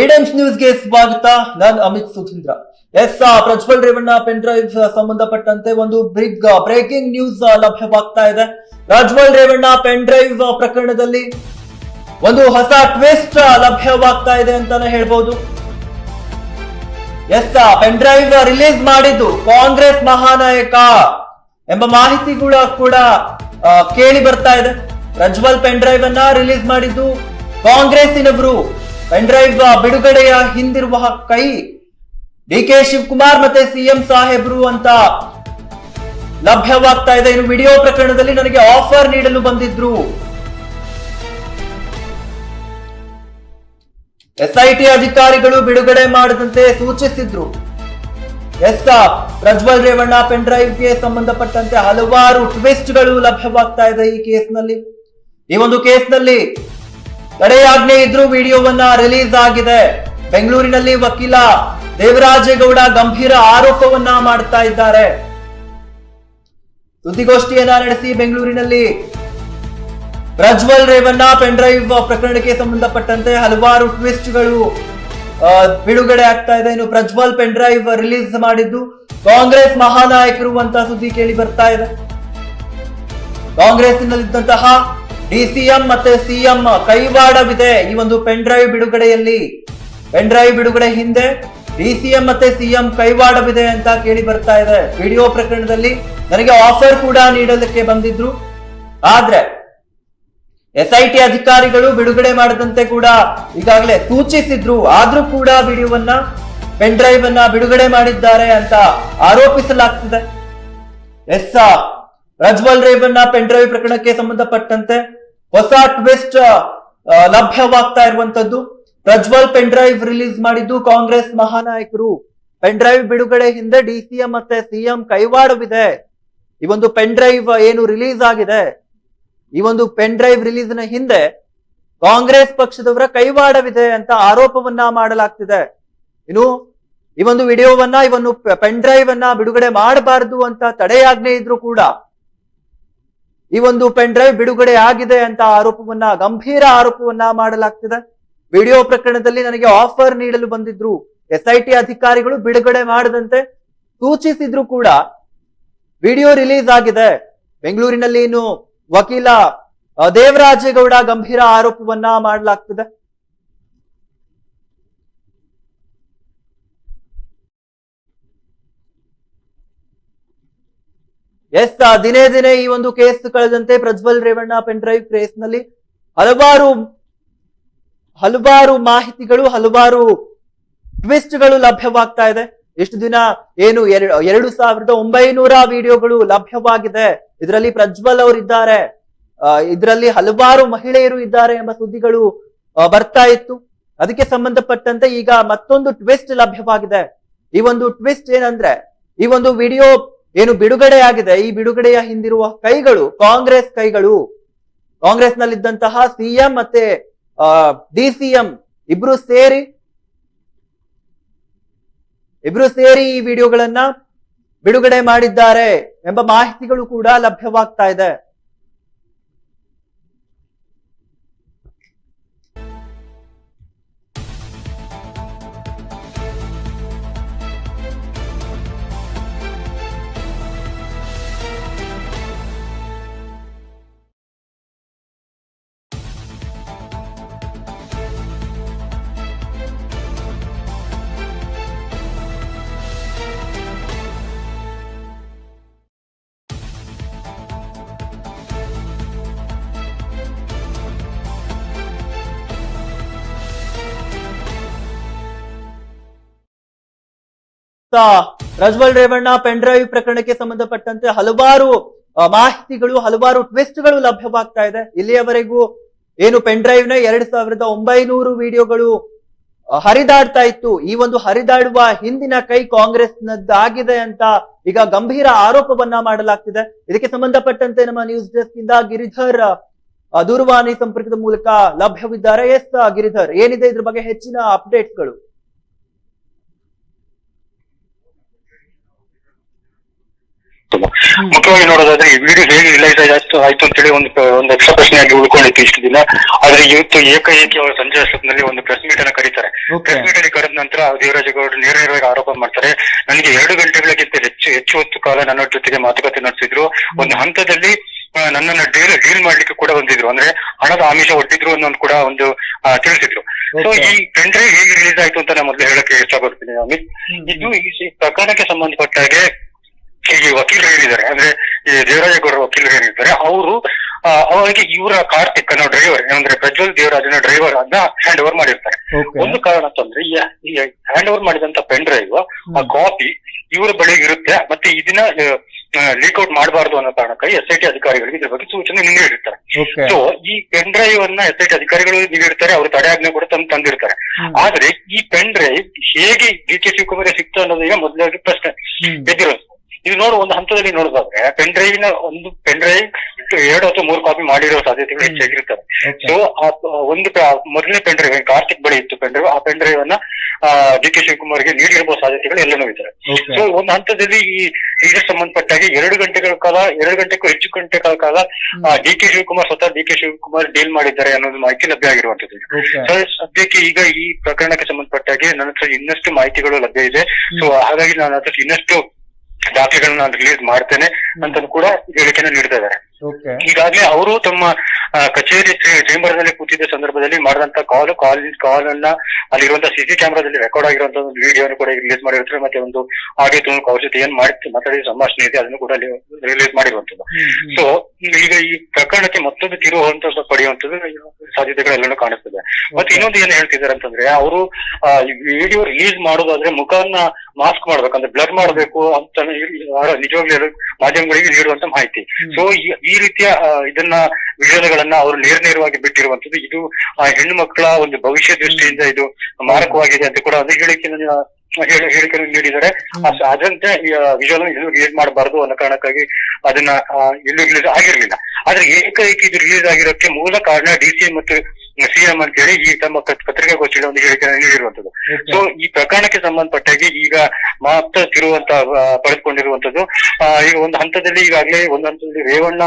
ಏಡೆನ್ಸ್ ನ್ಯೂಸ್ಗೆ ಸ್ವಾಗತ. ನಾನು Amit Sudhindra. S Prajwal Revanna pen drive ಸಂಬಂಧಪಟ್ಟಂತೆ ಒಂದು ಬಿಗ್ ಬ್ರೇಕಿಂಗ್ ನ್ಯೂಸ್ ಲಭ್ಯವಾಗ್ತಾ ಇದೆ. ಪ್ರಜ್ವಲ್ ರೇವಣ್ಣ ಪೆನ್ ಡ್ರೈವ್ ಪ್ರಕರಣದಲ್ಲಿ ಒಂದು ಹೊಸ ಟ್ವಿಸ್ಟ್ ಲಭ್ಯವಾಗ್ತಾ ಇದೆ ಅಂತಾನೆ ಹೇಳ್ಬೋದು. ಎಸ್ ಪೆನ್ ಡ್ರೈವ್ ರಿಲೀಸ್ ಮಾಡಿದ್ದು ಕಾಂಗ್ರೆಸ್ ಮಹಾನಾಯಕ ಎಂಬ ಮಾಹಿತಿ ಕೂಡ ಕೂಡ ಕೇಳಿ ಬರ್ತಾ ಇದೆ. ಪ್ರಜ್ವಲ್ ಪೆನ್ ಡ್ರೈವ್ ಅನ್ನ ರಿಲೀಸ್ ಮಾಡಿದ್ದು ಕಾಂಗ್ರೆಸ್ಸಿನವರು. ಪೆನ್ ಡ್ರೈವ್ ಬಿಡುಗಡೆಯ ಹಿಂದಿರುವ ಕೈ ಡಿ ಕೆ ಶಿವಕುಮಾರ್ ಮತ್ತೆ ಸಿಎಂ ಸಾಹೇಬ್ರು ಅಂತ ಲಭ್ಯವಾಗ್ತಾ ಇದೆ. ಇನ್ನು ವಿಡಿಯೋ ಪ್ರಕರಣದಲ್ಲಿ ನನಗೆ ಆಫರ್ ನೀಡಲು ಬಂದಿದ್ರು. ಎಸ್ಐಟಿ ಅಧಿಕಾರಿಗಳು ಬಿಡುಗಡೆ ಮಾಡದಂತೆ ಸೂಚಿಸಿದ್ರು. ಎಸ್ ಪ್ರಜ್ವಲ್ ರೇವಣ್ಣ ಪೆನ್ ಡ್ರೈವ್ಗೆ ಸಂಬಂಧಪಟ್ಟಂತೆ ಹಲವಾರು ಟ್ವಿಸ್ಟ್ಗಳು ಲಭ್ಯವಾಗ್ತಾ ಇದೆ ಈ ಕೇಸ್ನಲ್ಲಿ. ಈ ಒಂದು ಕೇಸ್ನಲ್ಲಿ ತಡೆಯಾಜ್ಞೆ ಇದ್ರೂ ವಿಡಿಯೋವನ್ನ ರಿಲೀಸ್ ಆಗಿದೆ. ಬೆಂಗಳೂರಿನಲ್ಲಿ ವಕೀಲ ದೇವರಾಜೇಗೌಡ ಗಂಭೀರ ಆರೋಪವನ್ನ ಮಾಡ್ತಾ ಇದ್ದಾರೆ. ಸುದ್ದಿಗೋಷ್ಠಿಯನ್ನ ನಡೆಸಿ ಬೆಂಗಳೂರಿನಲ್ಲಿ. ಪ್ರಜ್ವಲ್ ರೇವಣ್ಣ, ಪೆನ್ ಡ್ರೈವ್ ಪ್ರಕರಣಕ್ಕೆ ಸಂಬಂಧಪಟ್ಟಂತೆ ಹಲವಾರು ಟ್ವಿಸ್ಟ್ಗಳು ಬಿಡುಗಡೆ ಆಗ್ತಾ ಇದೆ. ಇನ್ನು ಪ್ರಜ್ವಲ್ ಪೆನ್ ಡ್ರೈವ್ ರಿಲೀಸ್ ಮಾಡಿದ್ದು ಕಾಂಗ್ರೆಸ್ ಮಹಾನಾಯಕರು ಅಂತ ಸುದ್ದಿ ಕೇಳಿ ಬರ್ತಾ ಇದೆ. ಕಾಂಗ್ರೆಸ್ನಲ್ಲಿದ್ದಂತಹ ಡಿಸಿಎಂ ಮತ್ತೆ ಸಿಎಂ ಕೈವಾಡವಿದೆ ಈ ಒಂದು ಪೆನ್ ಡ್ರೈವ್ ಬಿಡುಗಡೆಯಲ್ಲಿ. ಪೆನ್ ಡ್ರೈವ್ ಬಿಡುಗಡೆ ಹಿಂದೆ ಡಿಸಿಎಂ ಮತ್ತೆ ಸಿಎಂ ಕೈವಾಡವಿದೆ ಅಂತ ಕೇಳಿ ಬರ್ತಾ ಇದೆ ವಿಡಿಯೋ ಪ್ರಕರಣದಲ್ಲಿ. ನನಗೆ ಆಫರ್ ಕೂಡ ನೀಡಲಿಕ್ಕೆ ಬಂದಿದ್ರು. ಆದ್ರೆ ಎಸ್ಐಟಿ ಅಧಿಕಾರಿಗಳು ಬಿಡುಗಡೆ ಮಾಡದಂತೆ ಕೂಡ ಈಗಾಗಲೇ ಸೂಚಿಸಿದ್ರು. ಆದ್ರೂ ಕೂಡ ವಿಡಿಯೋವನ್ನ, ಪೆನ್ ಡ್ರೈವ್ ಅನ್ನ ಬಿಡುಗಡೆ ಮಾಡಿದ್ದಾರೆ ಅಂತ ಆರೋಪಿಸಲಾಗ್ತಿದೆ. S Prajwal Revanna pen drive ಪ್ರಕರಣಕ್ಕೆ ಸಂಬಂಧಪಟ್ಟಂತೆ ಹೊಸ ಟ್ವಿಸ್ಟ್ ಲಭ್ಯವಾಗ್ತಾ ಇರುವಂತದ್ದು ಪ್ರಜ್ವಲ್ ಪೆನ್ ಡ್ರೈವ್ ರಿಲೀಸ್ ಮಾಡಿದ್ದು ಕಾಂಗ್ರೆಸ್ ಮಹಾನಾಯಕರು. ಪೆನ್ ಡ್ರೈವ್ ಬಿಡುಗಡೆ ಹಿಂದೆ ಡಿಸಿಎಂ ಮತ್ತೆ ಸಿಎಂ ಕೈವಾಡವಿದೆ. ಈ ಒಂದು ಪೆನ್ ಡ್ರೈವ್ ಏನು ರಿಲೀಸ್ ಆಗಿದೆ? ಈ ಒಂದು ಪೆನ್ ಡ್ರೈವ್ ರಿಲೀಸ್ನ ಹಿಂದೆ ಕಾಂಗ್ರೆಸ್ ಪಕ್ಷದವರ ಕೈವಾಡವಿದೆ ಅಂತ ಆರೋಪವನ್ನ ಮಾಡಲಾಗ್ತಿದೆ. ಇನ್ನು ಈ ಒಂದು ವಿಡಿಯೋವನ್ನ, ಈ ಒಂದು ಪೆನ್ ಡ್ರೈವ್ ಅನ್ನ ಬಿಡುಗಡೆ ಮಾಡಬಾರದು ಅಂತ ತಡೆಯಾಜ್ಞೆ ಇದ್ರು ಕೂಡ ಈ ಒಂದು ಪೆನ್ ಡ್ರೈವ್ ಬಿಡುಗಡೆ ಆಗಿದೆ ಅಂತ ಆರೋಪವನ್ನ, ಗಂಭೀರ ಆರೋಪವನ್ನ ಮಾಡಲಾಗ್ತಿದೆ. ವಿಡಿಯೋ ಪ್ರಕರಣದಲ್ಲಿ ನನಗೆ ಆಫರ್ ನೀಡಲು ಬಂದಿದ್ರು. ಎಸ್ಐಟಿ ಅಧಿಕಾರಿಗಳು ಬಿಡುಗಡೆ ಮಾಡದಂತೆ ಸೂಚಿಸಿದ್ರು ಕೂಡ. ವಿಡಿಯೋ ರಿಲೀಸ್ ಆಗಿದೆ. ಬೆಂಗಳೂರಿನಲ್ಲಿ ಇನ್ನು ವಕೀಲ ದೇವರಾಜೇಗೌಡ ಗಂಭೀರ ಆರೋಪವನ್ನ ಮಾಡಲಾಗ್ತಿದೆ. ಎಸ್ ದಿನೇ ದಿನೇ ಈ ಒಂದು ಕೇಸ್ ಕಳೆದಂತೆ ಪ್ರಜ್ವಲ್ ರೇವಣ್ಣ ಪೆನ್ ಡ್ರೈವ್ ಕೇಸ್ನಲ್ಲಿ ಹಲವಾರು ಹಲವಾರು ಮಾಹಿತಿಗಳು, ಹಲವಾರು ಟ್ವಿಸ್ಟ್ಗಳು ಲಭ್ಯವಾಗ್ತಾ ಇದೆ. ಎಷ್ಟು ದಿನ ಏನು ಎರಡು ಸಾವಿರದ ಒಂಬೈನೂರ ವಿಡಿಯೋಗಳು ಲಭ್ಯವಾಗಿದೆ. ಇದರಲ್ಲಿ ಪ್ರಜ್ವಲ್ ಅವರು ಇದ್ದಾರೆ. ಇದರಲ್ಲಿ ಹಲವಾರು ಮಹಿಳೆಯರು ಇದ್ದಾರೆ ಎಂಬ ಸುದ್ದಿಗಳು ಬರ್ತಾ ಇತ್ತು. ಅದಕ್ಕೆ ಸಂಬಂಧಪಟ್ಟಂತೆ ಈಗ ಮತ್ತೊಂದು ಟ್ವಿಸ್ಟ್ ಲಭ್ಯವಾಗಿದೆ. ಈ ಒಂದು ಟ್ವಿಸ್ಟ್ ಏನಂದ್ರೆ, ಈ ಒಂದು ವಿಡಿಯೋ ಏನು ಬಿಡುಗಡೆ ಆಗಿದೆ ಈ ಬಿಡುಗಡೆಯ ಹಿಂದಿರುವ ಕೈಗಳು, ಕಾಂಗ್ರೆಸ್ ಕೈಗಳು ಕಾಂಗ್ರೆಸ್ ನಲ್ಲಿದ್ದಂತಹ ಸಿಎಂ ಮತ್ತೆ ಡಿ ಸಿಎಂ ಇಬ್ರು ಸೇರಿ ಇಬ್ರು ಸೇರಿ ಈ ವಿಡಿಯೋಗಳನ್ನ ಬಿಡುಗಡೆ ಮಾಡಿದ್ದಾರೆ ಎಂಬ ಮಾಹಿತಿಗಳು ಕೂಡ ಲಭ್ಯವಾಗ್ತಾ ಇದೆ. ಸ- ಪ್ರಜ್ವಲ್ ರೇವಣ್ಣ ಪೆನ್ ಡ್ರೈವ್ ಪ್ರಕರಣಕ್ಕೆ ಸಂಬಂಧಪಟ್ಟಂತೆ ಹಲವಾರು ಮಾಹಿತಿಗಳು, ಹಲವಾರು ಟ್ವಿಸ್ಟ್ಗಳು ಲಭ್ಯವಾಗ್ತಾ ಇದೆ. ಇಲ್ಲಿಯವರೆಗೂ ಏನು ಪೆನ್ ಡ್ರೈವ್ನ ಎರಡ್ ಸಾವಿರದ ಒಂಬೈನೂರು ವಿಡಿಯೋಗಳು ಹರಿದಾಡ್ತಾ ಇತ್ತು. ಈ ಒಂದು ಹರಿದಾಡುವ ಹಿಂದಿನ ಕೈ ಕಾಂಗ್ರೆಸ್ನದ್ದಾಗಿದೆ ಅಂತ ಈಗ ಗಂಭೀರ ಆರೋಪವನ್ನ ಮಾಡಲಾಗ್ತಿದೆ. ಇದಕ್ಕೆ ಸಂಬಂಧಪಟ್ಟಂತೆ ನಮ್ಮ ನ್ಯೂಸ್ ಡೆಸ್ಕ್ ಇಂದ ಗಿರಿಧರ್ ದೂರವಾಣಿ ಸಂಪರ್ಕದ ಮೂಲಕ ಲಭ್ಯವಿದ್ದಾರೆ. ಎಸ್ ಗಿರಿಧರ್, ಏನಿದೆ ಇದ್ರ ಬಗ್ಗೆ ಹೆಚ್ಚಿನ ಅಪ್ಡೇಟ್ಸ್ಗಳು? ಮುಖ್ಯವಾಗಿ ನೋಡೋದಾದ್ರೆ ಈ ವಿಡಿಯೋ ಹೇಗೆ ರಿಲೈಸ್ ಆಯ್ತು ಆಯ್ತು ಅಂತೇಳಿ ಒಂದು ಒಂದು ಎಕ್ಸ್ಟ್ರಾ ಪ್ರಶ್ನೆಯಾಗಿ ಉಳ್ಕೊಂಡಿತ್ತು ಇಷ್ಟು ದಿನ. ಆದ್ರೆ ಇವತ್ತು ಏಕಾಏಕಿ ಅವರು ಸಂಜೆ ಅಷ್ಟೊತ್ತಿನಲ್ಲಿ ಒಂದು ಪ್ರೆಸ್ ಮೀಟ್ ಅನ್ನ ಕರೀತಾರೆ. ಪ್ರೆಸ್ ಮೀಟ್ ಅಲ್ಲಿ ಕರೆದ ನಂತರ ದೇವರಾಜೇಗೌಡ ನೇರ ನೇರವಾಗಿ ಆರೋಪ ಮಾಡ್ತಾರೆ. ನನಗೆ ಎರಡು ಗಂಟೆಗಳಿಗಿಂತ ಹೆಚ್ಚು ಹೆಚ್ಚು ಹೊತ್ತು ಕಾಲ ನನ್ನ ಜೊತೆಗೆ ಮಾತುಕತೆ ನಡೆಸಿದ್ರು. ಒಂದು ಹಂತದಲ್ಲಿ ನನ್ನನ್ನು ಡೀಲ್ ಡೀಲ್ ಮಾಡ್ಲಿಕ್ಕೆ ಕೂಡ ಬಂದಿದ್ರು. ಅಂದ್ರೆ ಹಣದ ಆಮಿಷ ಒಡ್ಡಿದ್ರು ಅನ್ನೋದು ಕೂಡ ಒಂದು ತಿಳಿಸಿದ್ರು. ಸೊ ಈ ಟೆಂಡ್ರೆ ಹೇಗೆ ರಿಲೀಸ್ ಆಯ್ತು ಅಂತ ನಾನು ಮೊದಲು ಹೇಳಕ್ಕೆ ಇಷ್ಟಪಡ್ತೀನಿ ಅಮಿತ್. ಇದು ಈ ಪ್ರಕರಣಕ್ಕೆ ಸಂಬಂಧಪಟ್ಟ ಹಾಗೆ ಈ ವಕೀಲರು ಹೇಳಿದ್ದಾರೆ. ಅಂದ್ರೆ ದೇವರಾಜಗೌಡ ದೇವರಾಜೇಗೌಡರ ವಕೀಲರು ಹೇಳಿದ್ದಾರೆ. ಅವರು ಅವರಿಗೆ ಇವರ ಕಾರ್ತಿಕ್ ಅನ್ನೋ ಡ್ರೈವರ್ ಅಂದ್ರೆ ಪ್ರಜ್ವಲ್ ದೇವರಾಜನ ಡ್ರೈವರ್ ಅನ್ನ ಹ್ಯಾಂಡ್ ಓವರ್ ಮಾಡಿರ್ತಾರೆ ಒಂದು ಕಾರಣ ಅಂತಂದ್ರೆ ಈ ಹ್ಯಾಂಡ್ ಓವರ್ ಮಾಡಿದಂತ ಪೆನ್ ಡ್ರೈವ್ ಆ ಕಾಪಿ ಇವರ ಬಳಿ ಇರುತ್ತೆ. ಮತ್ತೆ ಇದನ್ನ ಲೀಕ್ಔಟ್ ಮಾಡಬಾರದು ಅನ್ನೋ ಕಾರಣಕ್ಕಾಗಿ ಎಸ್ ಐ ಟಿ ಅಧಿಕಾರಿಗಳಿಗೆ ಇದ್ರ ಬಗ್ಗೆ ಸೂಚನೆ ನೀಡಿರ್ತಾರೆ ಸೊ ಈ ಪೆನ್ ಡ್ರೈವ್ ಅನ್ನ ಎಸ್ ಐ ಟಿ ಅಧಿಕಾರಿಗಳು ನೀಡಿರ್ತಾರೆ ಅವರು ಆಜ್ಞೆ ಕೂಡ ತಂದು ತಂದಿರ್ತಾರೆ. ಆದ್ರೆ ಈ ಪೆನ್ ಡ್ರೈವ್ ಹೇಗೆ ಡಿ ಕೆ ಶಿವಕುಮಾರ್ ಸಿಕ್ತು ಅನ್ನೋದೀಗ ಮೊದಲಾಗಿ ಪ್ರಶ್ನೆ ಎದ್ದಿರೋದು ಇದು ನೋಡು ಒಂದು ಹಂತದಲ್ಲಿ ನೋಡೋದಾದ್ರೆ ಪೆನ್ ಡ್ರೈವಿನ ನ ಒಂದು ಪೆನ್ ಡ್ರೈವ್ ಎರಡು ಅಥವಾ ಮೂರು ಕಾಪಿ ಮಾಡಿರೋ ಸಾಧ್ಯತೆಗಳು ಹೆಚ್ಚಾಗಿರುತ್ತವೆ. ಹೆಚ್ಚಾಗಿರ್ತವೆ ಸೊ ಒಂದು ಮೊದಲನೇ ಪೆನ್ ಡ್ರೈವ್ ಕಾರ್ತಿಕ್ ಬಳಿ ಇತ್ತು ಪೆನ್ ಡ್ರೈವ್ ಆ ಪೆನ್ ಡ್ರೈವ್ ಅನ್ನ ಡಿ ಕೆ ಶಿವಕುಮಾರ್ಗೆ ನೀಡಿರುವ ಸಾಧ್ಯತೆಗಳು ಎಲ್ಲನೂ ಇದ್ದಾರೆ ಸೊ ಒಂದು ಹಂತದಲ್ಲಿ ಈ ಇದಕ್ಕೆ ಸಂಬಂಧಪಟ್ಟಾಗಿ ಎರಡು ಗಂಟೆಗಳ ಕಾಲ ಎರಡು ಗಂಟೆಗೂ ಹೆಚ್ಚು ಗಂಟೆಗಳ ಕಾಲ ಡಿ ಕೆ ಶಿವಕುಮಾರ್ ಸ್ವತಃ ಡಿ ಕೆ ಶಿವಕುಮಾರ್ ಡೀಲ್ ಮಾಡಿದ್ದಾರೆ ಅನ್ನೋದು ಮಾಹಿತಿ ಲಭ್ಯ ಆಗಿರುವಂತದ್ದು ಸರ್ ಸೊ ಸದ್ಯಕ್ಕೆ ಈಗ ಈ ಪ್ರಕರಣಕ್ಕೆ ಸಂಬಂಧಪಟ್ಟಾಗಿ ನನ್ನ ಹತ್ರ ಇನ್ನಷ್ಟು ಮಾಹಿತಿಗಳು ಲಭ್ಯ ಇದೆ. ಸೊ ಹಾಗಾಗಿ ನಾನು ಅದಕ್ಕೆ ಇನ್ನಷ್ಟು ದಾಖಲೆಗಳನ್ನ ರಿಲೀಸ್ ಮಾಡ್ತೇನೆ ಅಂತ ಕೂಡ ಹೇಳಿಕೆನ ನೀಡ್ತಾ ಇದ್ದಾರೆ. ಈಗಾಗಲೇ ಅವರು ತಮ್ಮ ಕಚೇರಿ ಚೇಂಬರ್ನಲ್ಲಿ ಕೂತಿದ್ದ ಸಂದರ್ಭದಲ್ಲಿ ಮಾಡಿದಂತ ಕಾಲ್ ಕಾಲ್ ಕಾಲ್ ಅನ್ನ ಅಲ್ಲಿರುವಂತ ಸಿಸಿ ಕ್ಯಾಮೆರಾದಲ್ಲಿ ರೆಕಾರ್ಡ್ ಆಗಿರುವಂತ ಒಂದು ವಿಡಿಯೋನು ಕೂಡ ರಿಲೀಸ್ ಮಾಡಿರ್ತಾರೆ. ಮತ್ತೆ ಒಂದು ಆಡಿಯೋ ತುಂಬ ಅವ್ರ ಜೊತೆ ಏನ್ ಮಾಡಿ ಮಾತಾಡಿದ ಸಂಭಾಷಣೆ ಇದೆ ಅದನ್ನು ಕೂಡ ರಿಲೀಸ್ ಮಾಡಿರುವಂತದ್ದು. ಸೊ ಈಗ ಈ ಪ್ರಕರಣಕ್ಕೆ ಮತ್ತೊಂದು ತಿರುವು ಹಂತ ಪಡೆಯುವಂತದ್ದು ಸಾಧ್ಯತೆಗಳೆಲ್ಲನೂ ಕಾಣಿಸ್ತದೆ. ಮತ್ತೆ ಇನ್ನೊಂದು ಏನ್ ಹೇಳ್ತಿದ್ದಾರೆ ಅಂತಂದ್ರೆ ಅವರು ವಿಡಿಯೋ ರಿಲೀಸ್ ಮಾಡೋದಾದ್ರೆ ಮುಖವನ್ನ ಮಾಸ್ಕ್ ಮಾಡ್ಬೇಕಂದ್ರೆ ಬ್ಲರ್ ಮಾಡಬೇಕು ಅಂತ ನಿಜವಾಗ್ಲೂ ಮಾಧ್ಯಮಗಳಿಗೆ ನೀಡುವಂತ ಮಾಹಿತಿ. ಸೊ ಈ ರೀತಿಯ ಇದನ್ನ ವಿಷಯಗಳನ್ನ ಅವರು ನೇರ ನೇರವಾಗಿ ಬಿಟ್ಟಿರುವಂತದ್ದು ಇದು ಆ ಹೆಣ್ಣು ಮಕ್ಕಳ ಒಂದು ಭವಿಷ್ಯ ದೃಷ್ಟಿಯಿಂದ ಇದು ಮಾರಕವಾಗಿದೆ ಅಂತ ಕೂಡ ಒಂದು ಹೇಳಿಕೆ ಹೇಳಿಕೆ ನೀಡಿದರೆ ಅದಂತೆ ವಿಜುವಲ್ ಎಲ್ಲೂ ರಿಲೀಸ್ ಮಾಡಬಾರದು ಅನ್ನೋ ಕಾರಣಕ್ಕಾಗಿ ಅದನ್ನ ಎಲ್ಲೂ ರಿಲೀಸ್ ಆಗಿರ್ಲಿಲ್ಲ. ಆದ್ರೆ ಏಕೈಕ ಇದು ರಿಲೀಸ್ ಆಗಿರೋಕ್ಕೆ ಮೂಲ ಕಾರಣ ಡಿಸಿ ಮತ್ತು ಸಿಎಂ ಅಂತ ಹೇಳಿ ಈ ತಮ್ಮ ಪತ್- ಪತ್ರಿಕಾಗೋಷ್ಠಿಯಲ್ಲಿ ಒಂದು ಹೇಳಿಕೆ ನೀಡಿರುವಂತದ್ದು ಸೊ ಈ ಪ್ರಕರಣಕ್ಕೆ ಸಂಬಂಧಪಟ್ಟಾಗಿ ಈಗ ಮಾತ್ರ ತಿರುವಂತ ಪಡೆದುಕೊಂಡಿರುವಂತದ್ದು ಈಗ ಒಂದು ಹಂತದಲ್ಲಿ ಈಗಾಗಲೇ ಒಂದು ಹಂತದಲ್ಲಿ ರೇವಣ್ಣ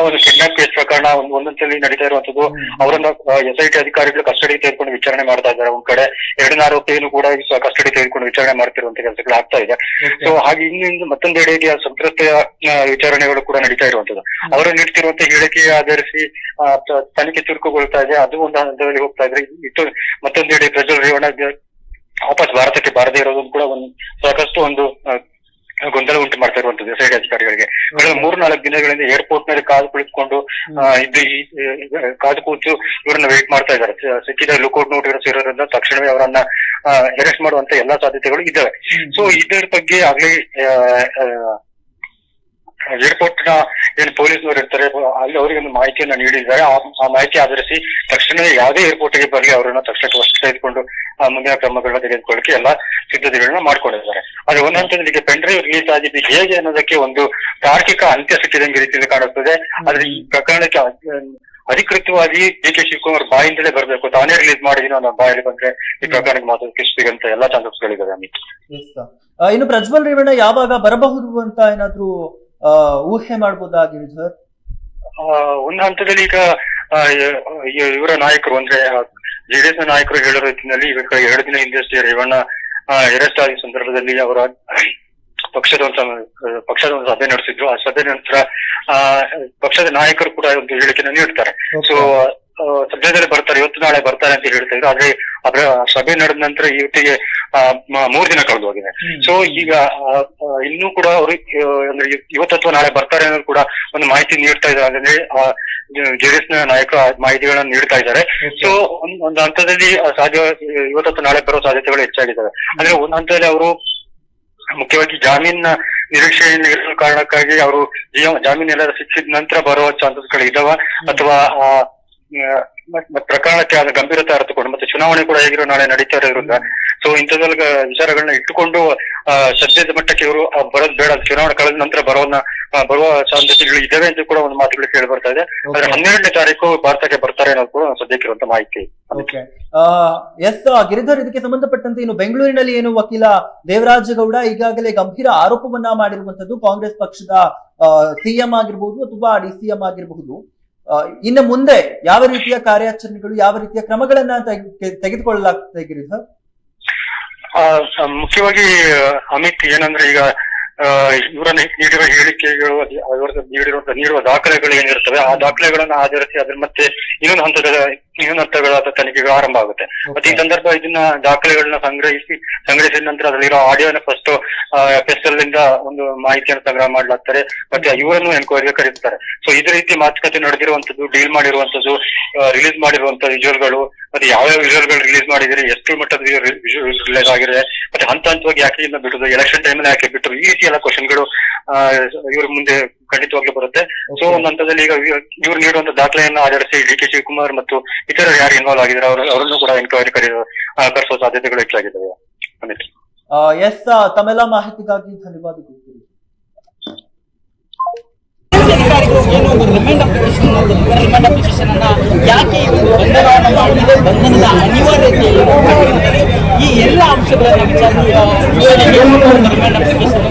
ಒಂದು ಕಿಡ್ನಾಪ್ ಕೇಸ್ ಪ್ರಕರಣ ಒಂದು ಸಲ ನಡೀತಾ ಇರುವಂತದ್ದು ಅವರನ್ನ ಎಸ್ ಐ ಟಿ ಅಧಿಕಾರಿಗಳು ಕಸ್ಟಡಿ ತೆಗೆದುಕೊಂಡು ವಿಚಾರಣೆ ಮಾಡ್ತಾ ಇದ್ದಾರೆ. ಒಂದ್ ಕಡೆ ಎರಡನೇ ಆರೋಪಿಯನ್ನು ಕೂಡ ಕಸ್ಟಡಿ ತೆಗೆದುಕೊಂಡು ವಿಚಾರಣೆ ಮಾಡ್ತಿರುವಂತ ಕೆಲಸಗಳು ಆಗ್ತಾ ಇದೆ. ಸೊ ಹಾಗೆ ಇನ್ನೊಂದು ಮತ್ತೊಂದೆಡೆ ಮತ್ತೊಂದೆಡೆಗೆ ಆ ಸಂತ್ರಸ್ತೆಯ ವಿಚಾರಣೆಗಳು ಕೂಡ ನಡೀತಾ ಇರುವಂತದ್ದು ಅವರು ನೀಡ್ತಿರುವಂತ ಹೇಳಿಕೆ ಆಧರಿಸಿ ತನಿಖೆ ಚುರುಕುಗೊಳ್ತಾ ಇದೆ. ಅದು ಒಂದು ಹಂತದಲ್ಲಿ ಹೋಗ್ತಾ ಇದ್ರೆ ಇತ್ತು ಮತ್ತೊಂದೆಡೆ ಪ್ರಜ್ವಲ್ ರೇವಣ್ಣ ವಾಪಸ್ ಭಾರತಕ್ಕೆ ಬಾರದೇ ಇರೋದು ಕೂಡ ಒಂದು ಸಾಕಷ್ಟು ಒಂದು ಗೊಂದಲ ಉಂಟು ಮಾಡ್ತಾ ಇರುವಂತದ್ದು ಎಸ್ ಐ ಟಿ ಅಧಿಕಾರಿಗಳಿಗೆ ಕಳೆದ ಮೂರ್ ನಾಲ್ಕು ದಿನಗಳಿಂದ ಏರ್ಪೋರ್ಟ್ನಲ್ಲಿ ಕಾದು ಕುಳಿತುಕೊಂಡು ಈ- ಕಾದು ಕೂತು ಇವರನ್ನ ವೇಟ್ ಮಾಡ್ತಾ ಇದ್ದಾರೆ. ಸಿಕ್ಕಿದ ಲುಕೌಟ್ ನೋಟಿಸ್ ಇರೋದ್ರಿಂದ ತಕ್ಷಣವೇ ಅವರನ್ನ ಅರೆಸ್ಟ್ ಮಾಡುವಂತ ಎಲ್ಲಾ ಸಾಧ್ಯತೆಗಳು ಇದ್ದಾವೆ. ಸೊ ಇದರ ಬಗ್ಗೆ ಆಗ್ಲೇ ಏರ್ಪೋರ್ಟ್ನ ಏನ್ ಪೊಲೀಸ್ನವರು ಇರ್ತಾರೆ, ಅಲ್ಲಿ ಅವರಿಗೆ ಒಂದು ಮಾಹಿತಿಯನ್ನ ನೀಡಿದ್ದಾರೆ. ಆ ಮಾಹಿತಿ ಆಧರಿಸಿ ತಕ್ಷಣವೇ ಯಾವುದೇ ಏರ್ಪೋರ್ಟ್ಗೆ ಬರಲಿ, ಅವರನ್ನ ತಕ್ಷಣ ವಶ ತೆಗೆದುಕೊಂಡು ಮುಂದಿನ ಕ್ರಮಗಳನ್ನ ತೆಗೆದುಕೊಳ್ಳಕ್ಕೆ ಎಲ್ಲ ಸಿದ್ಧತೆಗಳನ್ನ ಮಾಡ್ಕೊಂಡಿದ್ದಾರೆ. ಆದ್ರೆ ಒಂದು ಹಂತದಲ್ಲಿ ಪೆಂಡ್ರೈವ್ ರಿಲೀಸ್ ಆಗಿದ್ದು ಹೇಗೆ ಅನ್ನೋದಕ್ಕೆ ಒಂದು ತಾರ್ಕಿಕ ಅಂತ್ಯ ಸಿಕ್ಕಿದಂಗೆ ರೀತಿಯಲ್ಲಿ ಕಾಣುತ್ತದೆ. ಆದ್ರೆ ಈ ಪ್ರಕರಣಕ್ಕೆ ಅಧಿಕೃತವಾಗಿ ಡಿ ಕೆ ಶಿವಕುಮಾರ್ ಬಾಯಿಂದಲೇ ಬರಬೇಕು. ತಾನೇ ರಿಲೀಸ್ ಮಾಡಿದೀನಿ ಅನ್ನೋ ಬಾಯಲ್ಲಿ ಬಂದ್ರೆ ಈ ಪ್ರಕರಣಕ್ಕೆ ಮಾತ್ರ ಸಿಗಂತ ಎಲ್ಲಾ ಚಾನ್ಸಸ್ ಅಮಿತ್. ಇನ್ನು ಪ್ರಜ್ವಲ್ ರೇವಣ್ಣ ಯಾವಾಗ ಬರಬಹುದು ಅಂತ ಏನಾದ್ರೂ ಊಹೆ ಮಾಡಬಹುದಾಗಿದೆ ಸರ್ ಒಂದು ಹಂತದಲ್ಲಿ ಈಗ ಇವರ ನಾಯಕರು ಅಂದ್ರೆ ಜೆಡಿಎಸ್ ಎಸ್ ನಾಯಕರು ಹೇಳೋ ರೀತಿಯಲ್ಲಿ ಈಗ ಎರಡು ದಿನ ಹಿಂದಷ್ಟೇ ರೇವಣ್ಣ ಅರೆಸ್ಟ್ ಆದ ಸಂದರ್ಭದಲ್ಲಿ ಅವರ ಪಕ್ಷದ ಒಂದು ಪಕ್ಷದ ಒಂದು ಸಭೆ ನಡೆಸಿದ್ರು. ಆ ಸಭೆ ನಂತರ ಆ ಪಕ್ಷದ ನಾಯಕರು ಕೂಡ ಒಂದು ಹೇಳಿಕೆಯನ್ನು ನೀಡ್ತಾರೆ. ಸೊ ಸದ್ಯದಲ್ಲೇ ಬರ್ತಾರೆ ಇವತ್ತು ನಾಳೆ ಬರ್ತಾರೆ ಅಂತ ಹೇಳ್ತಾ ಇದ್ರು ಆದ್ರೆ ಅದರ ಸಭೆ ನಡೆದ ನಂತರ ಇವತ್ತಿಗೆ ಮೂರ್ ದಿನ ಕಳೆದು ಹೋಗಿದೆ. ಸೊ ಈಗ ಇನ್ನೂ ಕೂಡ ಅವರು ಅಂದ್ರೆ ಇವ್- ಇವತ್ತು ಅಥವಾ ನಾಳೆ ಬರ್ತಾರೆ ಅನ್ನೋದು ಕೂಡ ಒಂದು ಮಾಹಿತಿ ನೀಡ್ತಾ ಇದ್ದಾರೆ. ಅಂದ್ರೆ ಜೆಡಿಎಸ್ನ ನಾಯಕ ಮಾಹಿತಿಗಳನ್ನ ನೀಡ್ತಾ ಇದ್ದಾರೆ. ಸೊ ಒಂದ್ ಒಂದು ಹಂತದಲ್ಲಿ ಸಾಧ್ಯ ಇವತ್ತು ಅಥವಾ ನಾಳೆ ಬರೋ ಸಾಧ್ಯತೆಗಳು ಹೆಚ್ಚಾಗಿದ್ದಾವೆ. ಅಂದ್ರೆ ಒಂದ್ ಹಂತದಲ್ಲಿ ಅವರು ಮುಖ್ಯವಾಗಿ ಜಾಮೀನ್ ನಿರೀಕ್ಷೆಯನ್ನು ಇರೋ ಕಾರಣಕ್ಕಾಗಿ ಅವರು ಜಾಮೀನ್ ಎಲ್ಲ ಸಿಕ್ಕಿದ ನಂತರ ಬರುವ ಚಾನ್ಸಸ್ಗಳು ಇದಾವ? ಅಥವಾ ಪ್ರಕರಣಕ್ಕೆ ಆದ ಗಂಭೀರತೆ ಅರ್ಥಕೊಂಡು ಮತ್ತೆ ಚುನಾವಣೆ ಕೂಡ ಹೇಗಿರೋ ನಾಳೆ ನಡೀತಾ ಇರೋದ್ರಿಂದ ಸೊ ಇಂಥದ್ದೆಲ್ಲ ವಿಚಾರಗಳನ್ನ ಇಟ್ಟುಕೊಂಡು ಸದ್ಯದ ಮಟ್ಟಕ್ಕೆ ಇವರು ಬರೋದ್ ಬೇಡ. ಚುನಾವಣೆ ಕಳೆದ ನಂತರ ಬರೋನ್ನ ಬರುವ ಸಾಧ್ಯತೆಗಳು ಇದಾವೆ ಅಂತ ಕೂಡ ಒಂದು ಮಾತುಗಳು ಕೇಳಿ ಬರ್ತಾ ಇದೆ. ಆದ್ರೆ. ಹನ್ನೆರಡನೇ ತಾರೀಕು ಭಾರತಕ್ಕೆ ಬರ್ತಾರೆ ಅನ್ನೋದು ಕೂಡ ಸದ್ಯಕ್ಕಿರುವಂತ ಮಾಹಿತಿ. ಎಸ್ ಗಿರಿಧರ್ ಇದಕ್ಕೆ ಸಂಬಂಧಪಟ್ಟಂತೆ ಇನ್ನು ಬೆಂಗಳೂರಿನಲ್ಲಿ ಏನು ವಕೀಲ ದೇವರಾಜ ಗೌಡ ಈಗಾಗಲೇ ಗಂಭೀರ ಆರೋಪವನ್ನ ಮಾಡಿರುವಂತದ್ದು ಕಾಂಗ್ರೆಸ್ ಪಕ್ಷದ ಸಿಎಂ ಆಗಿರಬಹುದು ಅಥವಾ ಡಿ ಸಿಎಂ ಆಗಿರಬಹುದು. ಇನ್ನು ಮುಂದೆ ಯಾವ ರೀತಿಯ ಕಾರ್ಯಾಚರಣೆಗಳು, ಯಾವ ರೀತಿಯ ಕ್ರಮಗಳನ್ನ ತೆಗೆ- ತೆಗೆದುಕೊಳ್ಳಲಾಗ್ತದೆ ಗಿರಿಧರ್ ಮುಖ್ಯವಾಗಿ ಅಮಿತ್ ಏನಂದ್ರೆ ಈಗ ಇವರನ್ನ ನೀಡಿರುವ ಹೇಳಿಕೆಗಳು ನೀಡಿರುವಂತಹ ಅವರ ನೀಡಿರುವಂತ ನೀಡುವ ದಾಖಲೆಗಳು ಏನಿರ್ತವೆ ಆ ದಾಖಲೆಗಳನ್ನ ಆಧರಿಸಿ ಅದ್ರ ಮತ್ತೆ ಇನ್ನೊಂದು ಹಂತದ ಇನ್ನೊಂದು ಹಂತಗಳ ತನಿಖೆಗಳು ಆರಂಭ ಆಗುತ್ತೆ. ಮತ್ತೆ ಈ ಸಂದರ್ಭ ಇದನ್ನ ದಾಖಲೆಗಳನ್ನ ಸಂಗ್ರಹಿಸಿ ಸಂಗ್ರಹಿಸಿದ ನಂತರ ಅದರಲ್ಲಿರೋ ಆಡಿಯೋನ ಫಸ್ಟ್ ಎಫ್ ಇಂದ ಒಂದು ಮಾಹಿತಿಯನ್ನು ಸಂಗ್ರಹ ಮಾಡ್ಲಾಗ್ತಾರೆ. ಮತ್ತೆ ಇವರನ್ನು ಎನ್ಕ್ವೈರಿಗೆ ಕರೀತಾರೆ ಸೊ ಇದೇ ರೀತಿ ಮಾತುಕತೆ ನಡೆದಿರುವಂತದ್ದು ಡೀಲ್ ಮಾಡಿರುವಂತದ್ದು ರಿಲೀಸ್ ಮಾಡಿರುವಂತ ವಿಜುವಲ್ಗಳು ಮತ್ತೆ ಯಾವ್ಯಾವ ವಿಜುವಲ್ಗಳು ರಿಲೀಸ್ ಮಾಡಿದಿರಿ ಎಷ್ಟು ಮಟ್ಟದ ವಿಜುವಲ್ ರಿಲೀಸ್ ಆಗಿದೆ ಮತ್ತೆ ಹಂತ ಹಂತವಾಗಿ ಯಾಕೆ ಇನ್ನ ಬಿಡುದು ಎಲೆಕ್ಷನ್ ಟೈಮ್ ಯಾಕೆ ಬಿಟ್ಟರು ಈ ರೀತಿ ಎಲ್ಲ ಕ್ವಶನ್ಗಳು ಇವ್ರ ಮುಂದೆ ಖಂಡಿತವಾಗ್ಲೂ ಬರುತ್ತೆ. ಸೊ ಒಂದು ಹಂತದಲ್ಲಿ ಈಗ ಇವ್ರು ನೀಡುವಂತ ದಾಖಲೆಯನ್ನ ಆಧರಿಸಿ ಡಿ ಕೆ ಶಿವಕುಮಾರ್ ಮತ್ತು ಇತರರು ಯಾರು ಇನ್ವಾಲ್ವ್ ಆಗಿದ್ದಾರೆ ಅವರು ಅವರನ್ನು ಕೂಡ ಎನ್ಕ್ವೈರಿ ಕರೆಸುವ ಸಾಧ್ಯತೆಗಳು ಹೆಚ್ಚಾಗಿದ್ದಾವೆ. ಅಮಿತ್. ಎಸ್ ತಮ್ಮೆಲ್ಲ ಮಾಹಿತಿಗಾಗಿ ಧನ್ಯವಾದಗಳು ಗಿರಿಧರ್. ಅಧಿಕಾರಿಗಳು ಏನೋ ಒಂದು ಅಪ್ಲಿಕೇಶನ್ ರಿಮೈಂಡ್ ಅಪ್ಲಿಕೇಶನ್ ಯಾಕೆ ಒಂದು ಬಂಧನವನ್ನು ಮಾಡಿದೆ ಬಂಧನದ ಅನಿವಾರ್ಯತೆ ಈ ಎಲ್ಲ ಅಂಶಗಳನ್ನ ವಿಚಾರಣೆ ಒಂದು ರಿಮೈಂಡ್ ಅಪ್ಲಿಕೇಶನ್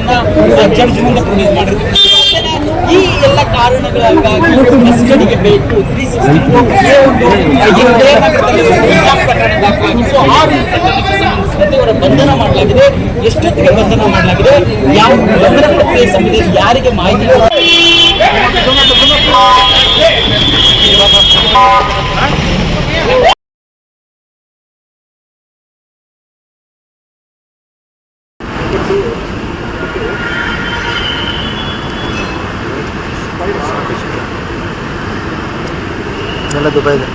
ಜಡ್ಜ್ ಮುಂದೆ ಪ್ರೊಡ್ಯೂಸ್ ಮಾಡಿರ್ತೀವಿ ಈ ಎಲ್ಲ ಕಾರಣಗಳಿಗಾಗಿ ಕಸ್ಟಡಿಗೆ ಬೇಕು. ತ್ರೀ ಸಿಕ್ಸ್ಟಿ ಜಯನಗರದಲ್ಲಿ ಒಂದು ಪ್ರಕರಣ ದಾಖಲಾಗಿತ್ತು ಆ ಪ್ರಕರಣಕ್ಕೆ ಸಂಬಂಧಿಸಿದಂತೆ ಅವರ ಬಂಧನ ಮಾಡಲಾಗಿದೆ. ಎಷ್ಟೊತ್ತಿಗೆ ಬಂಧನ ಮಾಡಲಾಗಿದೆ? ಯಾವ ಬಂಧನ ಪ್ರಕ್ರಿಯೆ ಸಂಬಂಧಿಸಿ ಯಾರಿಗೆ ಮಾಹಿತಿ ಎಲ್ಲ ದುಬೈದೆ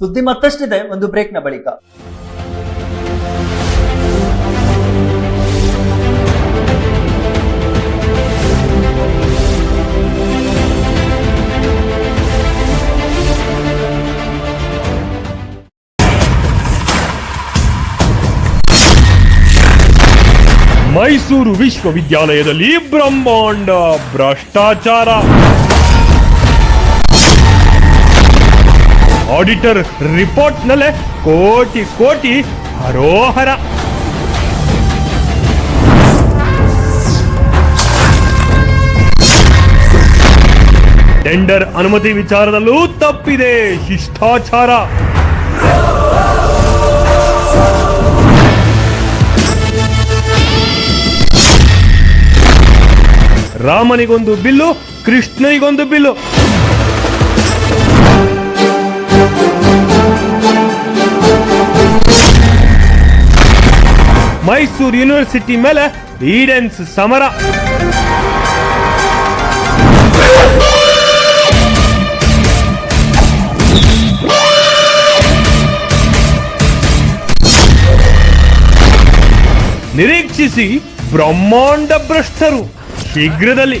ಸುದ್ದಿ ಮತ್ತಷ್ಟಿದೆ ಒಂದು ಬ್ರೇಕ್ನ ಬಳಿಕ. ಮೈಸೂರು ವಿಶ್ವವಿದ್ಯಾಲಯದಲ್ಲಿ ಬ್ರಹ್ಮಾಂಡ ಭ್ರಷ್ಟಾಚಾರ. ಆಡಿಟರ್ ರಿಪೋರ್ಟ್ನಲ್ಲೇ ಕೋಟಿ ಕೋಟಿ ಹರೋಹರ. ಟೆಂಡರ್ ಅನುಮತಿ ವಿಚಾರದಲ್ಲೂ ತಪ್ಪಿದೆ ಶಿಷ್ಟಾಚಾರ. ರಾಮನಿಗೊಂದು ಬಿಲ್ಲು ಕೃಷ್ಣನಿಗೊಂದು ಬಿಲ್ಲು. ಮೈಸೂರು ಯೂನಿವರ್ಸಿಟಿ ಮೇಲೆ ಈಡೆನ್ಸ್ ಸಮರ. ನಿರೀಕ್ಷಿಸಿ ಬ್ರಹ್ಮಾಂಡ ಭ್ರಷ್ಟರು ಶೀಘ್ರದಲ್ಲಿ.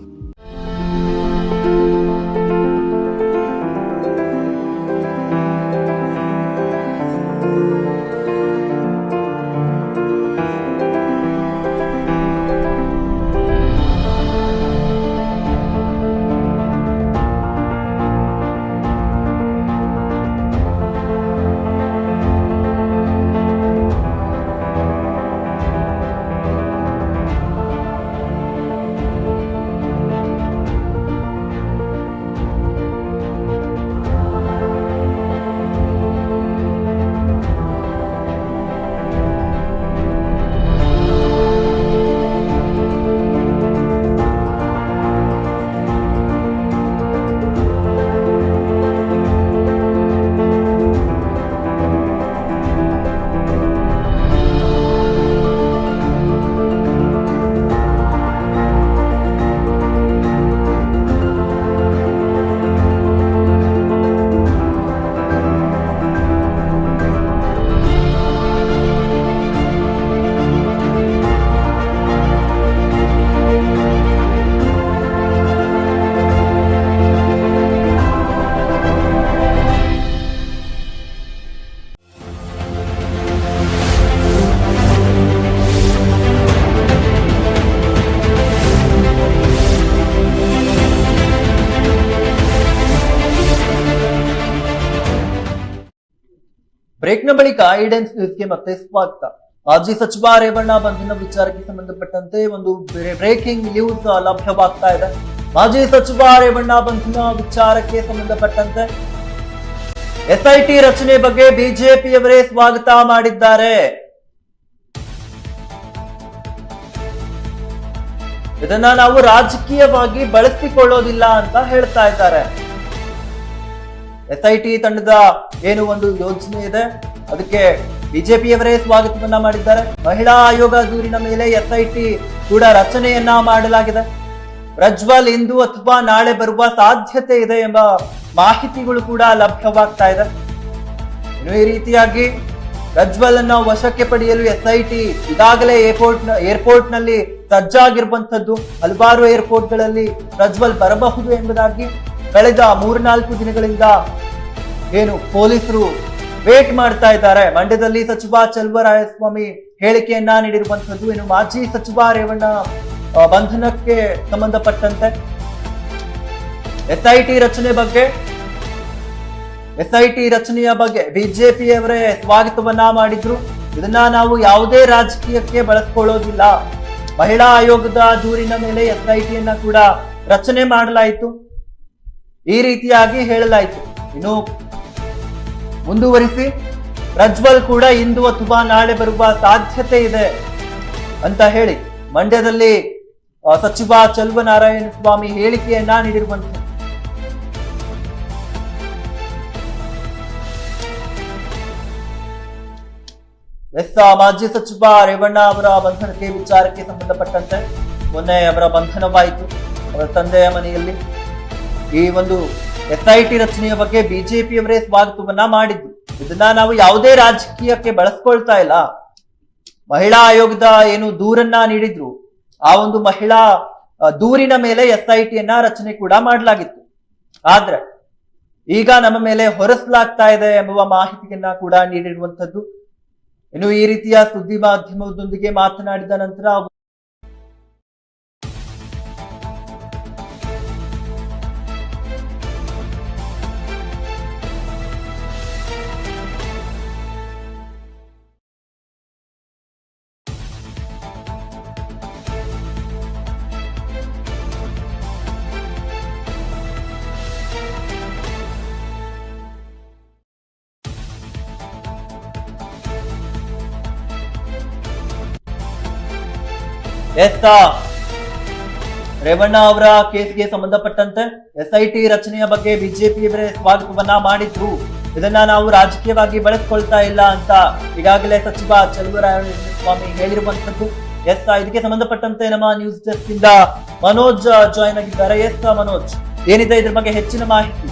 ಐಡೆನ್ಸ್ ನ್ಯೂಸ್ಗೆ ಮತ್ತೆ ಸ್ವಾಗತ. ಮಾಜಿ ಸಚಿವ ರೇವಣ್ಣ ಬಂಧನ ವಿಚಾರಕ್ಕೆ ಸಂಬಂಧಪಟ್ಟಂತೆ ಒಂದು ಬ್ರೇಕಿಂಗ್ ನ್ಯೂಸ್ ಲಭ್ಯವಾಗ್ತಾ ಇದೆ. ಮಾಜಿ ಸಚಿವ ರೇವಣ್ಣ ಬಂಧನ ವಿಚಾರಕ್ಕೆ ಸಂಬಂಧಪಟ್ಟಂತೆ ಎಸ್ಐಟಿ ರಚನೆ ಬಗ್ಗೆ ಬಿಜೆಪಿಯವರೇ ಸ್ವಾಗತ ಮಾಡಿದ್ದಾರೆ. ಇದನ್ನ ನಾವು ರಾಜಕೀಯವಾಗಿ ಬಳಸಿಕೊಳ್ಳೋದಿಲ್ಲ ಅಂತ ಹೇಳ್ತಾ ಇದ್ದಾರೆ. ಎಸ್ಐಟಿ ತಂಡದ ಏನು ಒಂದು ಯೋಜನೆ ಇದೆ? ಅದಕ್ಕೆ ಬಿಜೆಪಿಯವರೇ ಸ್ವಾಗತವನ್ನ ಮಾಡಿದ್ದಾರೆ. ಮಹಿಳಾ ಆಯೋಗ ದೂರಿನ ಮೇಲೆ ಎಸ್ಐಟಿ ಕೂಡ ರಚನೆಯನ್ನ ಮಾಡಲಾಗಿದೆ. ಪ್ರಜ್ವಲ್ ಇಂದು ಅಥವಾ ನಾಳೆ ಬರುವ ಸಾಧ್ಯತೆ ಇದೆ ಎಂಬ ಮಾಹಿತಿಗಳು ಕೂಡ ಲಭ್ಯವಾಗ್ತಾ ಇದೆ. ಇನ್ನು ಈ ರೀತಿಯಾಗಿ ಪ್ರಜ್ವಲ್ ಅನ್ನ ವಶಕ್ಕೆ ಪಡೆಯಲು ಎಸ್ಐಟಿ ಈಗಾಗಲೇ ಏರ್ಪೋರ್ಟ್ ಏರ್ಪೋರ್ಟ್ನಲ್ಲಿ ಸಜ್ಜಾಗಿರುವಂತದ್ದು ಹಲವಾರು ಏರ್ಪೋರ್ಟ್ಗಳಲ್ಲಿ ಪ್ರಜ್ವಲ್ ಬರಬಹುದು ಎಂಬುದಾಗಿ ಕಳೆದ ಮೂರ್ನಾಲ್ಕು ದಿನಗಳಿಂದ ಏನು ಪೊಲೀಸರು ವೇಟ್ ಮಾಡ್ತಾ ಇದ್ದಾರೆ. ಮಂಡ್ಯದಲ್ಲಿ ಸಚಿವ ಚಲುವರಾಯಸ್ವಾಮಿ ಹೇಳಿಕೆಯನ್ನ ನೀಡಿರುವಂತದ್ದು ಇನ್ನು ಮಾಜಿ ಸಚಿವ ರೇವಣ್ಣ ಬಂಧನಕ್ಕೆ ಸಂಬಂಧಪಟ್ಟಂತೆ. ಎಸ್ಐಟಿ ರಚನೆ ಬಗ್ಗೆ ಎಸ್ಐಟಿ ರಚನೆಯ ಬಗ್ಗೆ ಬಿಜೆಪಿಯವರೇ ಸ್ವಾಗತವನ್ನ ಮಾಡಿದ್ರು. ಇದನ್ನ ನಾವು ಯಾವುದೇ ರಾಜಕೀಯಕ್ಕೆ ಬಳಸ್ಕೊಳ್ಳೋದಿಲ್ಲ. ಮಹಿಳಾ ಆಯೋಗದ ದೂರಿನ ಮೇಲೆ ಎಸ್ಐಟಿಯನ್ನ ಕೂಡ ರಚನೆ ಮಾಡಲಾಯಿತು. ಈ ರೀತಿಯಾಗಿ ಹೇಳಲಾಯಿತು. ಇನ್ನು ಮುಂದುವರಿಸಿ. ಪ್ರಜ್ವಲ್ ಕೂಡ ಇಂದು ಅಥವಾ ನಾಳೆ ಬರುವ ಸಾಧ್ಯತೆ ಇದೆ ಅಂತ ಹೇಳಿ ಮಂಡ್ಯದಲ್ಲಿ ಸಚಿವ ಚಲುವನಾರಾಯಣ ಸ್ವಾಮಿ ಹೇಳಿಕೆಯನ್ನ ನೀಡಿರುವಂತಹ ಎಸ್ ಮಾಜಿ ಸಚಿವ ರೇವಣ್ಣ ಅವರ ಬಂಧನಕ್ಕೆ ವಿಚಾರಕ್ಕೆ ಸಂಬಂಧಪಟ್ಟಂತೆ ಮೊನ್ನೆ ಅವರ ಬಂಧನವಾಯಿತು. ಅವರ ತಂದೆಯ ಮನೆಯಲ್ಲಿ ಈ ಒಂದು ಎಸ್ಐಟಿ ರಚನೆಯ ಬಗ್ಗೆ ಬಿಜೆಪಿಯವರೇ ಸ್ವಾಗತವನ್ನ ಮಾಡಿದ್ದು. ಇದನ್ನ ನಾವು ಯಾವುದೇ ರಾಜಕೀಯಕ್ಕೆ ಬಳಸ್ಕೊಳ್ತಾ ಇಲ್ಲ. ಮಹಿಳಾ ಆಯೋಗದ ಏನು ದೂರನ್ನ ನೀಡಿದ್ರು. ಆ ಒಂದು ಮಹಿಳಾ ದೂರಿನ ಮೇಲೆ ಎಸ್ಐಟಿಯನ್ನ ರಚನೆ ಕೂಡ ಮಾಡಲಾಗಿತ್ತು. ಆದ್ರೆ, ಈಗ ನಮ್ಮ ಮೇಲೆ ಹೊರಸಲಾಗ್ತಾ ಇದೆ ಎಂಬುವ ಮಾಹಿತಿಯನ್ನ ಕೂಡ ನೀಡಿರುವಂತದ್ದು ಇನ್ನು ಈ ರೀತಿಯ ಸುದ್ದಿ ಮಾಧ್ಯಮದೊಂದಿಗೆ ಮಾತನಾಡಿದ ನಂತರ ಎಸ್ ರೇವಣ್ಣ ಅವರ ಕೇಸ್ಗೆ ಸಂಬಂಧಪಟ್ಟಂತೆ ಎಸ್ಐಟಿ ರಚನೆಯ ಬಗ್ಗೆ ಬಿಜೆಪಿಯವರೇ ಸ್ವಾಗತವನ್ನ ಮಾಡಿದ್ರು. ಇದನ್ನ ನಾವು ರಾಜಕೀಯವಾಗಿ ಬಳಸ್ಕೊಳ್ತಾ ಇಲ್ಲ ಅಂತ ಈಗಾಗಲೇ ಸಚಿವ ಸ್ವಾಮಿ ಹೇಳಿರುವಂತದ್ದು. ಎಸ್ ಇದಕ್ಕೆ ಸಂಬಂಧಪಟ್ಟಂತೆ ನಮ್ಮ ನ್ಯೂಸ್ ಡೆಸ್ಕ್ ಇಂದ ಮನೋಜ್ ಜಾಯ್ನ್ ಆಗಿದ್ದಾರೆ. ಎಸ್ ಮನೋಜ್ ಏನಿದೆ ಇದ್ರ ಬಗ್ಗೆ ಹೆಚ್ಚಿನ ಮಾಹಿತಿ?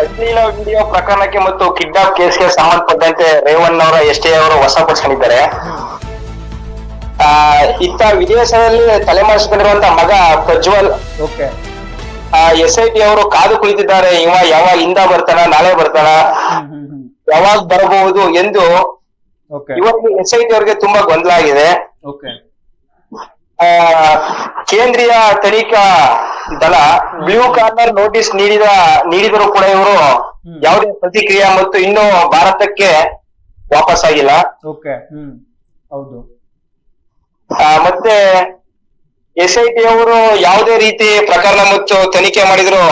ಅಶ್ಲೀಲ ವಿಡಿಯೋ ಪ್ರಕರಣಕ್ಕೆ ಮತ್ತು ಕಿಡ್ನಾಪ್ ಕೇಸ್ಗೆ ಸಂಬಂಧಪಟ್ಟಂತೆ ರೇವಣ್ಣ ಅವರ ಎಸ್ಟೇ ಅವರು ಆ, ಇತ್ತ ವಿದೇಶದಲ್ಲಿ ತಲೆಮರೆಸಿಕೊಂಡಿರುವಂತ ಮಗ Prajwal. Okay. S I T ಅವರು ಕಾದು ಕುಳಿತಿದ್ದಾರೆ. ಇವ ಯಾವಾಗ ಇಂದ ಬರ್ತಾನ ನಾಳೆ ಬರ್ತಾನ ಯಾವಾಗ ಬರಬಹುದು ಎಂದು ಇವರಿಗೆ ಎಸ್ ಐ ಟಿ ಅವರಿಗೆ ತುಂಬಾ ಗೊಂದಲ ಆಗಿದೆ. ಕೇಂದ್ರೀಯ ತನಿಖಾ ದಳ ಬ್ಲೂ ಕಾರ್ನರ್ ನೋಟಿಸ್ ನೀಡಿದ ನೀಡಿದರೂ ಕೂಡ ಇವರು. ಯಾವುದೇ ಪ್ರತಿಕ್ರಿಯೆ ಮತ್ತು ಇನ್ನೂ ಭಾರತಕ್ಕೆ ವಾಪಸ್ ಆಗಿಲ್ಲ ಓಕೆ ಹೌದು. ಮತ್ತೆ ಎಸ್ ಐ ಟಿ ಅವರು ಯಾವುದೇ ರೀತಿ ಪ್ರಕರಣ ಮತ್ತು ತನಿಖೆ ಮಾಡಿದ್ರು?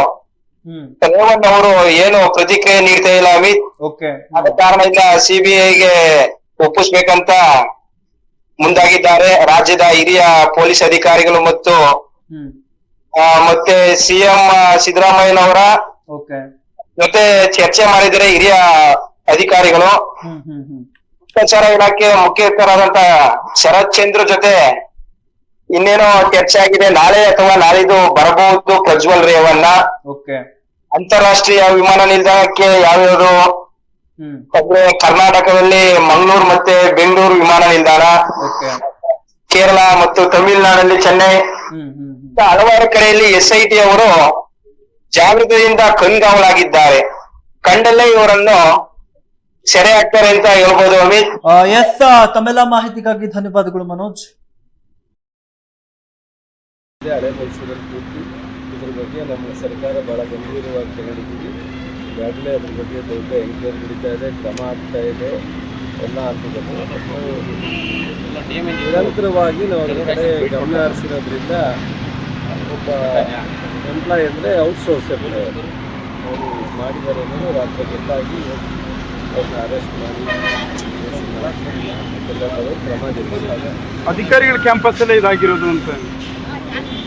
ರೇವಣ್ಣ ಅವರು ಏನು ಪ್ರತಿಕ್ರಿಯೆ ನೀಡ್ತಾ ಇಲ್ಲ ಅಮಿತ್? ಕಾರಣ ಕಾರಣದಿಂದ ಸಿಬಿಐಗೆ ಒಪ್ಪಿಸ್ಬೇಕಂತ ಮುಂದಾಗಿದ್ದಾರೆ. ರಾಜ್ಯದ ಹಿರಿಯ ಪೊಲೀಸ್ ಅಧಿಕಾರಿಗಳು ಮತ್ತು ಮತ್ತೆ ಸಿಎಂ ಸಿದ್ದರಾಮಯ್ಯನವರ ಜೊತೆ ಚರ್ಚೆ ಮಾಡಿದರೆ ಹಿರಿಯ ಅಧಿಕಾರಿಗಳು. ಗುಪ್ತಚರ ಇಲಾಖೆ ಮುಖ್ಯಸ್ಥರಾದಂತ ಶರತ್ ಚಂದ್ರ ಜೊತೆ ಇನ್ನೇನೋ ಚರ್ಚೆ ಆಗಿದೆ. ನಾಳೆ ಅಥವಾ ನಾಳಿದ್ದು ಬರಬಹುದು ಪ್ರಜ್ವಲ್ ರೇವಣ್ಣ. ಅಂತಾರಾಷ್ಟ್ರೀಯ ವಿಮಾನ ನಿಲ್ದಾಣಕ್ಕೆ ಯಾವ್ಯಾವುದು ಅಂದ್ರೆ ಕರ್ನಾಟಕದಲ್ಲಿ ಮಂಗಳೂರು ಮತ್ತೆ ಬೆಂಗಳೂರು ವಿಮಾನ ನಿಲ್ದಾಣ. ಕೇರಳ ಮತ್ತು ತಮಿಳುನಾಡಲ್ಲಿ ಚೆನ್ನೈ. ಹಲವಾರು ಕಡೆಯಲ್ಲಿ ಎಸ್ ಐ ಟಿ ಅವರು ಜಾಗೃತಿಯಿಂದ ಕಣ್ಗಾವಲಾಗಿದ್ದಾರೆ ಕಂಡಲ್ಲೇ ಇವರನ್ನು ಸೆರೆ ಆಗ್ತಾರೆ ಅಂತ ಹೇಳ್ಬೋದು ಅಮಿತ್. ಎಸ್ ತಮ್ಮೆಲ್ಲ ಮಾಹಿತಿಗಾಗಿ ಧನ್ಯವಾದಗಳು ಮನೋಜ್. ಹಳೆ ಮೈಸೂರಲ್ಲಿ ಕೂತು ಇದ್ರ ಬಗ್ಗೆ ನಮ್ಮ ಸರ್ಕಾರ ಬಹಳ ಗಂಭೀರವಾಗಿ ತಗೊಂಡಿದ್ದೀವಿ ಈಗಾಗಲೇ ಅದ್ರ ಬಗ್ಗೆ ದೊಡ್ಡ ಎಂಕ್ವೈರಿ ನಡೀತಾ ಇದೆ ಕ್ರಮ ಆಗ್ತಾ ಇದೆ ಎಲ್ಲ ಹಂತದಲ್ಲಿ ನಿರಂತರವಾಗಿ ನಾವು ಅದರ ಕಡೆ ಗಮನ ಹರಿಸಿರೋದ್ರಿಂದ ಒಬ್ಬ ಎಂಪ್ಲಾಯ್ ಅಂದರೆ ಔಟ್ಸೋರ್ಸ್ ಎಂಪ್ಲಾಯ್ ಅವರು ಮಾಡಿದ್ದಾರೆ ಅನ್ನೋದು ರಾತ್ರಿ ಗೊತ್ತಾಗಿ. ಅಧಿಕಾರಿಗಳ ಕ್ಯಾಂಪಸ್ ಅಲ್ಲೇ ಇದಾಗಿರೋದು ಅಂತ.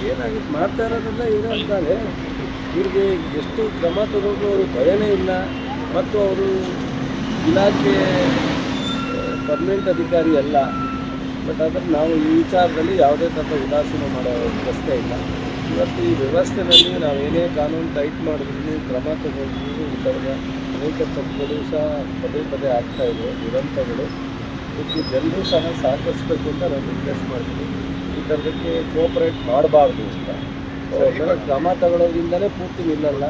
ಏನಾಗುತ್ತೆ? ಮಾಡ್ತಾ ಇರೋದೆಲ್ಲ ಏನೋ ಇವ್ರಿಗೆ ಎಷ್ಟು ಕ್ರಮ ತಗೊಂಡು ಅವರು ಭಯನೇ ಇಲ್ಲ. ಮತ್ತು ಅವರು ಇಲಾಖೆ ಪರ್ಮನೆಂಟ್ ಅಧಿಕಾರಿ ಅಲ್ಲ. ಬಟ್ ಆದರೆ ನಾವು ಈ ವಿಚಾರದಲ್ಲಿ ಯಾವುದೇ ಥರದ ಉದಾಸೀನ ಮಾಡೋ ಪ್ರಶ್ನೆ ಇಲ್ಲ. ಇವತ್ತು ಈ ವ್ಯವಸ್ಥೆನಲ್ಲಿ ನಾವು ಏನೇ ಕಾನೂನು ಟೈಟ್ ಮಾಡಿದ್ರು, ಕ್ರಮ ತಗೊಂಡ್ರು, ಈ ಅನೇಕ ತಪ್ಪುಗಳು ಸಹ ಪದೇ ಪದೇ ಆಗ್ತಾ ಇದೆ ದುರಂತಗಳು. ಇದಕ್ಕೆ ಜನರು ಸಹ ಸಹಕರಿಸಬೇಕು ಅಂತ ನಾನು ರಿಕ್ವೆಸ್ಟ್ ಮಾಡ್ತೀನಿ ಈ ಥರದಕ್ಕೆ ಕೋಪರೇಟ್ ಮಾಡಬಾರ್ದು ಅಂತ. ಕ್ರಮ ತಗೊಳ್ಳೋದ್ರಿಂದಲೇ ಪೂರ್ತಿ ನಿಲ್ಲಲ್ಲ.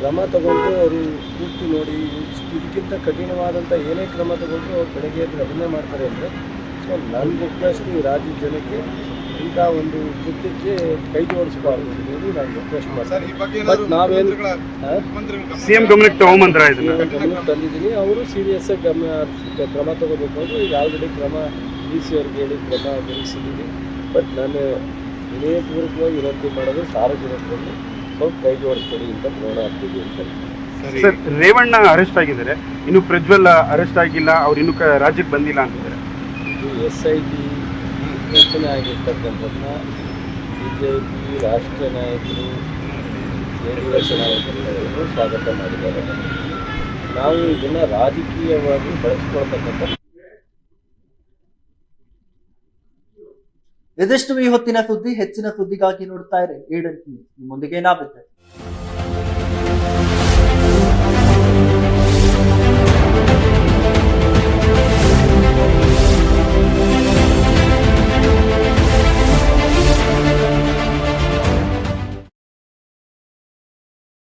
ಕ್ರಮ ತಗೊಂಡು ಅವರು ಪೂರ್ತಿ ನೋಡಿ ಇದಕ್ಕಿಂತ ಕಠಿಣವಾದಂಥ ಏನೇ ಕ್ರಮ ತಗೊಂಡು ಅವ್ರು ಬೆಳಗ್ಗೆ ಎದ್ದು ಅದನ್ನೇ ಮಾಡ್ತಾರೆ ಅಂದರೆ ಸೊ ನನ್ನ ರಿಕ್ವೆಸ್ಟ್ ಈ ರಾಜ್ಯದ ಜನಕ್ಕೆ ಇಂಥ ಒಂದು ಕೃತ್ಯಕ್ಕೆ ಕೈ ಜೋಡಿಸಬಾರದು ನಾನು ರಿಕ್ವೆಸ್ಟ್ ಮಾಡ್ತೀನಿ ಬಟ್ ನಾವೇನು ಸಿಎಂ ಗಮನಕ್ಕೆ ತಗೊಂಬಂದ್ರ ಗಮನಕ್ಕೆ ತಂದಿದ್ದೀನಿ. ಅವರು ಸೀರಿಯಸ್ ಆಗಿ ಗಮನ ಕ್ರಮ ತಗೋಬೇಕು ಅಂದ್ರೆ ಈಗ ಆಲ್ರೆಡಿ ಕ್ರಮ ಡಿ ಸಿ ಅವ್ರಿಗೆ ಹೇಳಿ ಕ್ರಮ ಜರುಗಿಸಿದ್ದೀನಿ ಬಟ್ ನಾನು ವಿನಯಪೂರ್ವಕವಾಗಿ ವಿನಂತಿ ಮಾಡೋದು ಸಾರ್ವಜನಿಕರಲ್ಲಿ ಸ್ವಲ್ಪ ಕೈ ಜೋಡಿಸ್ಕೊಡಿ ಅಂತ ನೋಡ ಆಗ್ತಿದೆ ಅಂತ ಸರ್. ರೇವಣ್ಣ ಅರೆಸ್ಟ್ ಆಗಿದ್ದಾರೆ. ಇನ್ನು ಪ್ರಜ್ವಲ್ ಅರೆಸ್ಟ್ ಆಗಿಲ್ಲ. ಅವ್ರು ಇನ್ನು ಕ- ರಾಜ್ಯಕ್ಕೆ ಬಂದಿಲ್ಲ ಅಂತಿದ್ದಾರೆ. ಇದು ಎಸ್ ಐ ಟಿ ರಚನೆ ಆಗಿರ್ತಕ್ಕಂಥದ್ದನ್ನ ಬಿ ಜೆ ಪಿ ರಾಷ್ಟ್ರೀಯ ನಾಯಕರು ಜೆ ಡಿ ಎಸ್ ನಾಯಕರು ಸ್ವಾಗತ ಮಾಡಿದ್ದಾರೆ. ನಾವು ಇದನ್ನ ರಾಜಕೀಯವಾಗಿ ಬಳಸ್ಕೊಳ್ತಕ್ಕಂಥ ಇದಿಷ್ಟು ಈ ಹೊತ್ತಿನ ಸುದ್ದಿ, ಹೆಚ್ಚಿನ ಸುದ್ದಿಗಾಗಿ ನೋಡ್ತಾ ಇರಿ. ಏಡನ್ ನಿಮ್ಮೊಂದಿಗೆ ನಾವಿದ್ದೆ.